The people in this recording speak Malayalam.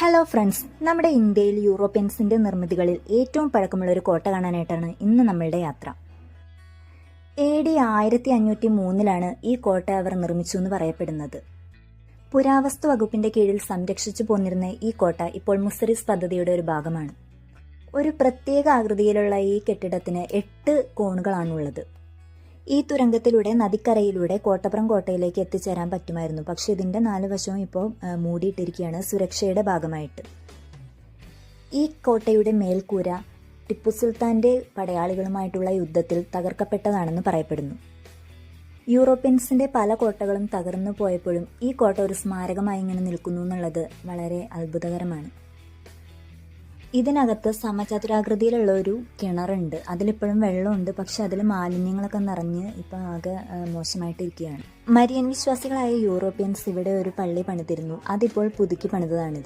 ഹലോ ഫ്രണ്ട്സ് നമ്മുടെ ഇന്ത്യയിൽ യൂറോപ്യൻസിന്റെ നിർമ്മിതികളിൽ ഏറ്റവും പഴക്കമുള്ള ഒരു കോട്ട കാണാനായിട്ടാണ് ഇന്ന് നമ്മളുടെ യാത്ര. എ ഡി ആയിരത്തി അഞ്ഞൂറ്റി മൂന്നിലാണ് ഈ കോട്ട അവർ നിർമ്മിച്ചു എന്ന് പറയപ്പെടുന്നത്. പുരാവസ്തു വകുപ്പിന്റെ കീഴിൽ സംരക്ഷിച്ചു പോന്നിരുന്ന ഈ കോട്ട ഇപ്പോൾ മുസറിസ് പദ്ധതിയുടെ ഒരു ഭാഗമാണ്. ഒരു പ്രത്യേക ആകൃതിയിലുള്ള ഈ കെട്ടിടത്തിന് എട്ട് കോണുകളാണുള്ളത്. ഈ തുരങ്കത്തിലൂടെ നദിക്കരയിലൂടെ കോട്ടപ്പുറം കോട്ടയിലേക്ക് എത്തിച്ചേരാൻ പറ്റുമായിരുന്നു. പക്ഷെ ഇതിന്റെ നാല് വശവും ഇപ്പോൾ മൂടിയിട്ടിരിക്കുകയാണ് സുരക്ഷയുടെ ഭാഗമായിട്ട്. ഈ കോട്ടയുടെ മേൽക്കൂര ടിപ്പു സുൽത്താന്റെ പടയാളികളുമായിട്ടുള്ള യുദ്ധത്തിൽ തകർക്കപ്പെട്ടതാണെന്ന് പറയപ്പെടുന്നു. യൂറോപ്യൻസിന്റെ പല കോട്ടകളും തകർന്നു പോയപ്പോഴും ഈ കോട്ട ഒരു സ്മാരകമായി ഇങ്ങനെ നിൽക്കുന്നു എന്നുള്ളത് വളരെ അത്ഭുതകരമാണ്. ഇതിനകത്ത് സമചതുരാകൃതിയിലുള്ള ഒരു കിണറുണ്ട്. അതിലിപ്പോഴും വെള്ളമുണ്ട്. പക്ഷെ അതിൽ മാലിന്യങ്ങളൊക്കെ നിറഞ്ഞ് ഇപ്പം ആകെ മോശമായിട്ടിരിക്കുകയാണ്. മരിയൻ വിശ്വാസികളായ യൂറോപ്യൻസ് ഇവിടെ ഒരു പള്ളി പണിതിരുന്നു. അതിപ്പോൾ പുതുക്കി പണിതതാണിത്.